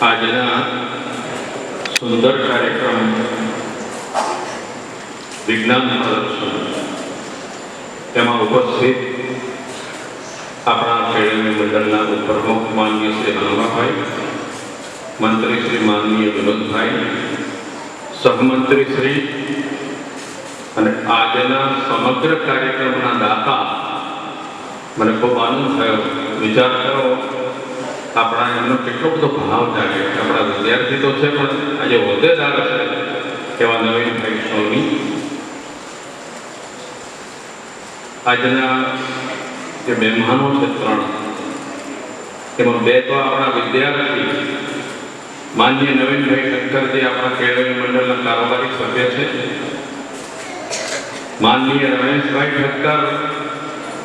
આજના સુંદર કાર્યક્રમ વિજ્ઞાન પ્રદર્શન. તેમાં ઉપસ્થિત આપણા ખેડૂત મંડળના ઉપપ્રમુખ માનનીય શ્રી હનુમાભાઈ મંત્રી શ્રી માનનીય વિનોદભાઈ, સહમંત્રી શ્રી અને આજના સમગ્ર કાર્યક્રમના દાતા. મને ખૂબ આનંદ થયો. વિચાર કરો આપણા એમનો કેટલો બધો ભાવ જાગે આપણા વિદ્યાર્થી તો છે, પણ આજે હોદ્દેદાર છે, એવા નવીનભાઈ વૈષ્ણવની આજના જે મહેમાનો છે ત્રણ, એમાં બે તો આપણા વિદ્યાર્થી, માન્ય નવીનભાઈ ઠક્કર જે આપણા કેળવણી મંડળના કારોબારી સભ્ય છે. માનનીય રમેશભાઈ ઠક્કર,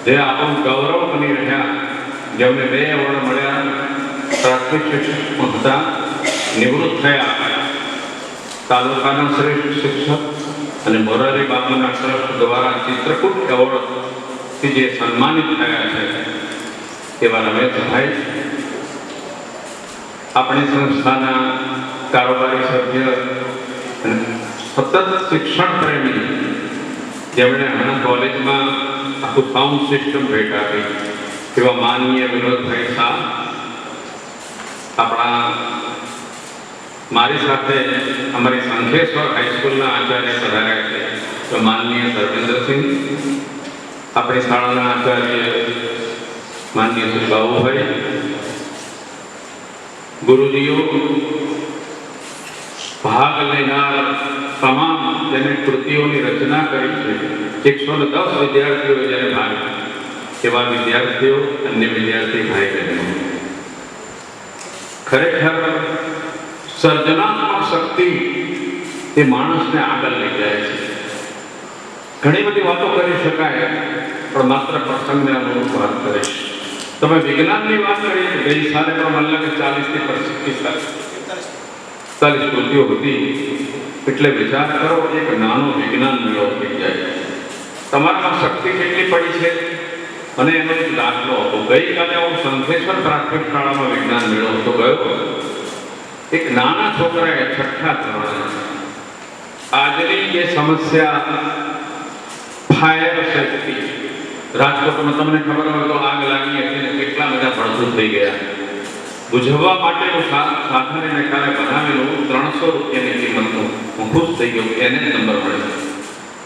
જે આપણું ગૌરવ બની રહ્યા જેમને બે એવોર્ડ મળ્યા. પ્રાથમિક શિક્ષક હતા નિવૃત્ત થયા. તાલુકાના શ્રેષ્ઠ શિક્ષક અને મોરારી બાબુના ટ્રસ્ટ દ્વારા ચિત્રકૂટ એવોર્ડથી જે સન્માનિત થયા છે, એવા રમેશભાઈ, આપણી સંસ્થાના કારોબારી સભ્ય સતત શિક્ષણ પ્રેમી, જેમણે હમણાં કોલેજમાં આખું સાઉન્ડ સિસ્ટમ ભેટ આપી. એવા માનનીય વિનોદભાઈ શાહ આપણા મારી સાથે અમારી સંખેશ્વર હાઈસ્કૂલના આચાર્ય પધાર્યા છે, તો માનનીય ધર્મેન્દ્રસિંહ આપણી શાળાના આચાર્ય માનનીય બાબુભાઈ, ગુરુજીઓ, ભાગ લેનાર તમામ જેને કૃતિઓની રચના કરી છે એકસો ને દસ વિદ્યાર્થીઓ જ્યારે ભાગ એવા વિદ્યાર્થીઓ અન્ય વિદ્યાર્થી ભાઈ બહેનો. ખરેખર સર્જનાત્મક શક્તિ એ માણસને આગળ લઈ જાય છે. ઘણી બધી વાતો કરી શકાય, પણ માત્ર પ્રસંગને અનુરૂપ વાત કરીશ. તમે વિજ્ઞાનની વાત કરીએ ગઈ સાલે પણ મને લાગે ચાલીસથી પચીસ ચાલીસ કૃતિઓ હતી. એટલે વિચાર કરો, એક નાનો વિજ્ઞાન મેળો થઈ જાય. તમારામાં શક્તિ કેટલી પડી છે? અને એનો એક દાખલો હતો, ગઈકાલે હું શંખેશ્વર પ્રાથમિક શાળામાં વિજ્ઞાન મેળો હતો, ગયો એક નાના છોકરાએ છઠ્ઠા ધોરણે આજની જે સમસ્યા ફાયર સેફટી, રાજકોટમાં તમને ખબર હોય તો આગ લાગી હતી ને કેટલા બધા ભડથું થઈ ગયા. બુઝવવા માટેનું સા- સાધન એને કાલે બનાવેલું, ત્રણસો રૂપિયાની કિંમતનું. હું ખુશ થઈ ગયો કે એને જ નંબર મળ્યો.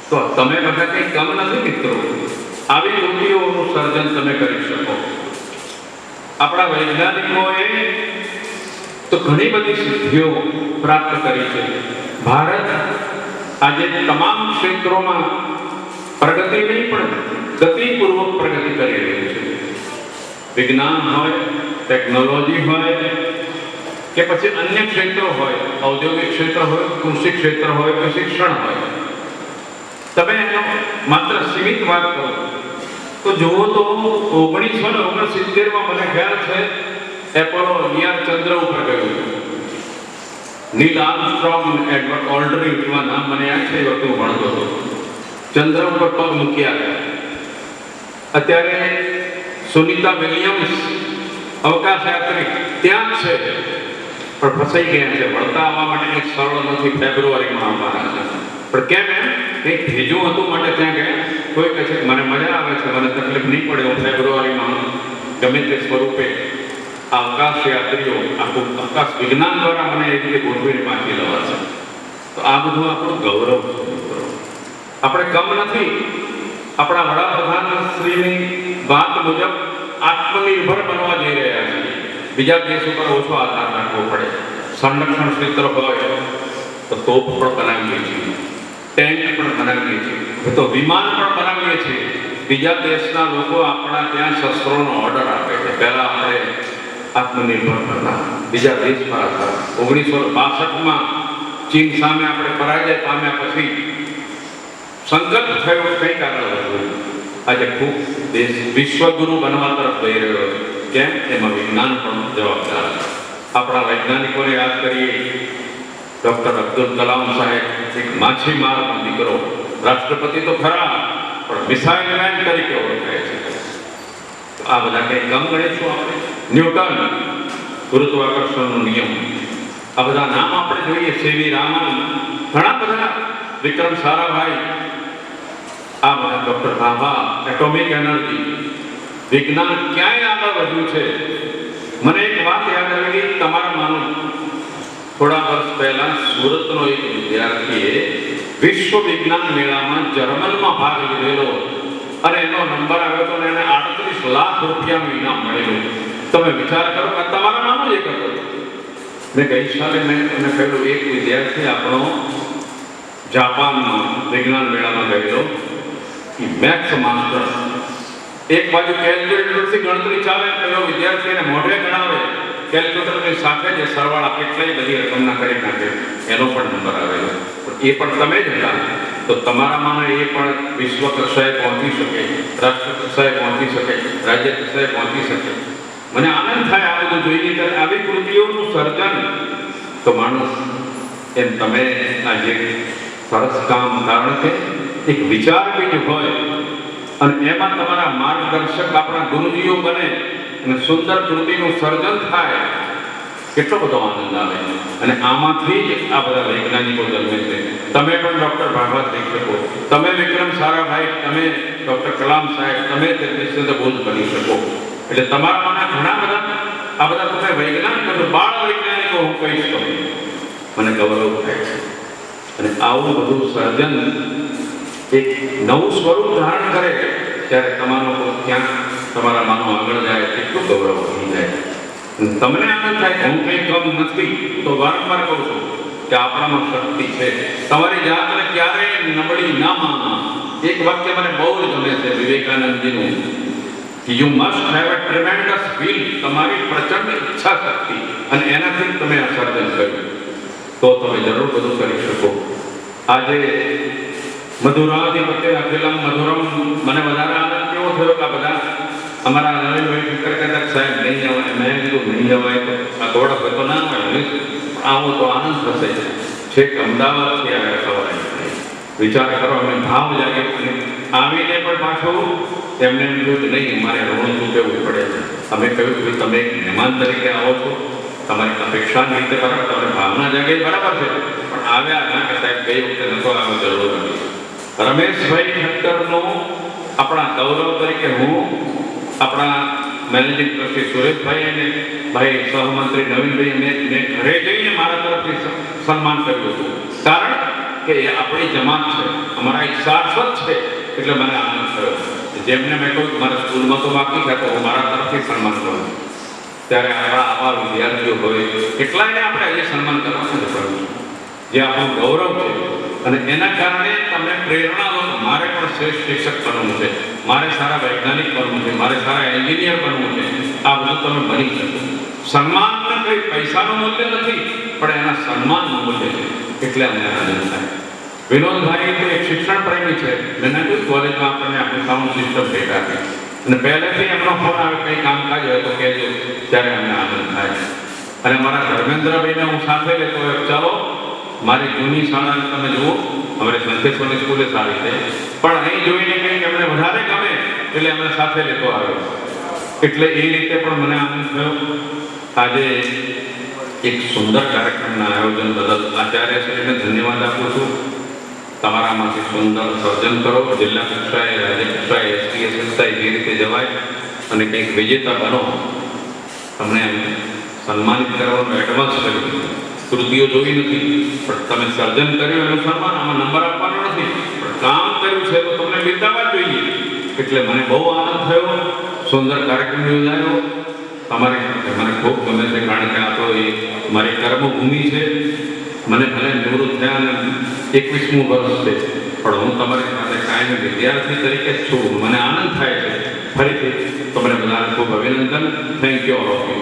તો તમે બધા કંઈ કમ નથી મિત્રો? આવી કૃતિઓનું સર્જન તમે કરી શકો. આપણા વૈજ્ઞાનિકોએ તો ઘણી બધી સિદ્ધિઓ પ્રાપ્ત કરી છે. ભારત આજે તમામ ક્ષેત્રોમાં પ્રગતિ નહીં, પણ ગતિપૂર્વક પ્રગતિ કરી રહ્યું છે. વિજ્ઞાન હોય, ટેકનોલોજી હોય, કે પછી અન્ય ક્ષેત્રો હોય, ઔદ્યોગિક ક્ષેત્ર હોય, કૃષિ ક્ષેત્ર હોય કે શિક્ષણ હોય તમે માત્ર સીમિત વાત કરો. તો જુઓ તો ઓગણીસો ને ઓગણસિત્તેરમાં મને ખ્યાલ છે, એપોલો અગિયાર ચંદ્ર ઉપર ગયું. નીલ આર્મસ્ટ્રોંગ એડવર્ડ ઓલ્ડરિંગ એવા નામ મને યાદ છે વખતે હું ભણતો હતો. ચંદ્ર ઉપર પગ મૂક્યા ગયા અત્યારે સુનિતા વિલિયમ્સ અવકાશ યાત્રી ત્યાં જ છે. પણ ફસાઈ ગયા છે. ભણતા આવવા માટે સરળ નથી, ફેબ્રુઆરીમાં આવવાના છે. પણ કેમ એમ? કંઈક ભેજું હતું માટે ત્યાં ગયા કોઈ કહે છે મને મજા આવે છે, મને તકલીફ નહીં પડે હું ફેબ્રુઆરીમાં ગમે તે સ્વરૂપે અવકાશ યાત્રીઓ આખું અવકાશ વિજ્ઞાન દ્વારા મને એ રીતે ગોઠવીને પાછી છે તો આ બધું આપણું ગૌરવ આપણે કમ નથી. આપણા વડાપ્રધાન શ્રીની વાત મુજબ આત્મનિર્ભર બનવા જઈ રહ્યા છીએ. બીજા દેશ ઉપર ઓછો આધાર રાખવો પડે. સંરક્ષણ ક્ષેત્ર હોય તો તોપ પણ બનાવીએ છીએ. ટેન્ક પણ બનાવીએ છીએ. તો વિમાન પણ બનાવીએ છીએ. બીજા દેશના લોકો આપણા ત્યાં શસ્ત્રોનો ઓર્ડર આપે છે. પહેલાં આપણે આત્મનિર્ભર હતા. બીજા દેશ પર હતા. ઓગણીસો બાસઠમાં ચીન સામે આપણે પરાજય પામ્યા પછી સંકલ્પ થયો, કંઈક આગળ વધવું આજે ખૂબ દેશ વિશ્વગુરુ બનવા તરફ જઈ રહ્યો છે. કેમ? એમાં વિજ્ઞાન પણ જવાબદાર આપણા વૈજ્ઞાનિકોને યાદ કરીએ. ડૉક્ટર અબ્દુલ કલામ સાહેબ, એક માછીમાર દીકરો. રાષ્ટ્રપતિ તો ખરા, પણ મિસાઇલ મેન તરીકે ઓળખાય છે. આ બધા કંઈ કમ છું આપણે? ન્યૂટન, ગુરુત્વાકર્ષણનો નિયમ. આ બધા નામ આપણે જોઈએ, સેવી રામન ઘણા બધા વિક્રમ સારાભાઈ. આ બધા ડોક્ટર ભાભા એટોમિક એનર્જી. વિજ્ઞાન ક્યાંય આગળ વધ્યું છે? મને એક વાત યાદ આવી તમારા માનું. થોડા વર્ષ પહેલા સુરતનો એક વિદ્યાર્થીએ વિશ્વ વિજ્ઞાન મેળામાં જર્મનમાં ભાગ લીધેલો અને એનો નંબર આવ્યો તો અને એને આડત્રીસ લાખ રૂપિયાનું ઇનામ મળેલું. તમે વિચાર કરો કે તમારા નામ એક હતો. મેં ગઈ સાલે મેં તમને કહ્યું એક વિદ્યાર્થી આપણો જાપાનમાં વિજ્ઞાન મેળામાં ગયેલો. એ મેથ્સ માસ્ટર એક બાજુ કેલ્ક્યુલેટરથી ગણતરી ચાલે પેલો વિદ્યાર્થી એને મોઢે ગણાવે. કેલ્ક્યુલેટરની સાથે જે સરવાળા કેટલાય બધી રકમના કરી નાખે. એનો પણ નંબર આવેલો એ પણ તમે જ હતા. તો તમારામાં એ પણ વિશ્વ કક્ષાએ પહોંચી શકે રાષ્ટ્ર કક્ષાએ પહોંચી શકે રાજ્ય કક્ષાએ પહોંચી શકે. મને આનંદ થાય આ બધું જોઈને ત્યારે આવી કૃતિઓનું સર્જન. તો માણસ, એમ તમે આ જે સરસ કામ કારણ કે એક વિચાર બીજ હોય અને એમાં તમારા માર્ગદર્શક આપણા ગુરુજીઓ બને. અને સુંદર કૃતિનું સર્જન થાય. કેટલો બધો આનંદ આવે અને આમાંથી જ આ બધા વૈજ્ઞાનિકો જન્મે છે. તમે પણ ડૉક્ટર ભાગવત થઈ શકો તમે વિક્રમ સારાભાઈ, તમે ડૉક્ટર કલામ સાહેબ, તમે નિશ્ચિત બોધ કરી શકો. એટલે તમારામાંના ઘણા બધા, આ બધા તમે વૈજ્ઞાનિકો બાળ વૈજ્ઞાનિકો હું કહીશ તો મને ગૌરવ થાય છે. અને આવું બધું સર્જન એક નવું સ્વરૂપ ધારણ કરે ત્યારે તમારો ક્યાંક તમારા માનું આગળ જાય એટલું ગૌરવ થઈ જાય. તમને આનંદ થાય હું કંઈ કમ નથી, તો વારંવાર કહું છું કે આપણામાં શક્તિ છે. તમારી જાતને ક્યારેય નબળી ના માનવા એક વાક્ય મને બહુ જ ગમે છે વિવેકાનંદજીનું. You must have a tremendous will તમારી પ્રચંડ ઈચ્છા શક્તિ, અને એનાથી તમે આ સર્જન કર્યું. તો તમે જરૂર બધું કરી શકો. આજે મધુરાધિપત્યના ફિલ્મ મધુરમ મને વધારે આનંદ કેવો થયો કે બધા અમારા નવીનભાઈ ફિકર કહેતા કે સાહેબ નહીં જવાય મેં કીધું નહીં જવાય તો આ દોડ હોય તો ના હોય આવો તો આનંદ થશે. છેક અમદાવાદથી આવ્યા સવારે. વિચાર કરો અમે ભાવ અને આવીને પણ પાછું એમને એમ કહ્યું કે નહીં, અમારે ઋણ ચૂકવવું પડે છે. અમે કહ્યું કે તમે એક મહેમાન તરીકે આવો છો. તમારી અપેક્ષાની રીતે બરાબર, તમને ભાવના જાગે, બરાબર છે. પણ આવ્યા ના કે સાહેબ, ગઈ વખતે નતો આવ્યો, જરૂર નથી. રમેશભાઈ ઠક્કરનો આપણા ગૌરવ તરીકે હું આપણા મેનેજિંગ ટ્રસ્ટી સુરેશભાઈ અને ભાઈ સહમંત્રી નવીનભાઈ મેં મેં ઘરે જઈને મારા તરફથી સન્માન કર્યું હતું. કારણ કે એ આપણી જમાત છે. અમારા એક સારસ્વત છે. એટલે મને આનંદ થયો. જેમને મેં કહ્યું મારા સ્કૂલમાં તો બાકી છે, તો મારા તરફથી સન્માન કરું. ત્યારે આપણા આવા વિદ્યાર્થીઓ હોય, કેટલાયને આપણે આજે સન્માન કરવાનું છે જે આપણું ગૌરવ છે અને એના કારણે તમને પ્રેરણા લો મારે પણ શ્રેષ્ઠ શિક્ષક બનવું છે. મારે સારા વૈજ્ઞાનિક બનવું છે. મારે સારા એન્જિનિયર બનવું છે. આ બધું તમે બની શકો સન્માન કંઈ પૈસાનું મૂલ્ય નથી, પણ એના સન્માનનું મૂલ્ય છે. એટલે અમને આનંદ થાય. વિનોદભાઈ તો એક શિક્ષણ પ્રેમી છે. મેં નાખ્યું કોલેજમાં આપણને આપણી સાઉન્ડ સિસ્ટમ ભેટ આપી. અને પહેલેથી એમનો ફોન આવે, કંઈ કામકાજ હોય તો કહેજો, ત્યારે અમને આનંદ થાય. અને મારા ધર્મેન્દ્રભાઈને હું સાથે લેતો ચાલો મારી જૂની શાળા તમે જુઓ, અમારે સંતેશ્વરની સ્કૂલે સારી છે. પણ અહીં જોઈને કંઈક એમને વધારે ગમે એટલે એમને સાથે લેતો આવ્યો એટલે એ રીતે પણ મને આનંદ થયો. આજે એક સુંદર કાર્યક્રમના આયોજન બદલ આચાર્ય શ્રીને ધન્યવાદ આપું છું. તમારામાંથી સુંદર સર્જન કરો. જિલ્લા કક્ષાએ, રાજ્ય કક્ષાએ એસટીએ કક્ષાએ જે રીતે જવાય અને કંઈક વિજેતા બનો, તમને સન્માનિત કરવાનું એડવાન્સ કર્યું કૃતિઓ જોઈ નથી. પણ તમે સર્જન કર્યું એનું આમાં નંબર આપવાનો નથી. પણ કામ કર્યું છે તો તમને બિરદાવવા જોઈએ. એટલે મને બહુ આનંદ થયો. સુંદર કાર્યક્રમ યોજાયો. તમારી મને ખૂબ ગમે છે કારણ કે આ તો એ મારી કર્મભૂમિ છે. મને ભલે નિવૃત્ત થયા અને એકવીસમું વર્ષ છે, પણ હું તમારી સાથે કાયમી વિદ્યાર્થી તરીકે છું. મને આનંદ થાય છે. ફરીથી તમને બધાને ખૂબ અભિનંદન. Thank you all of you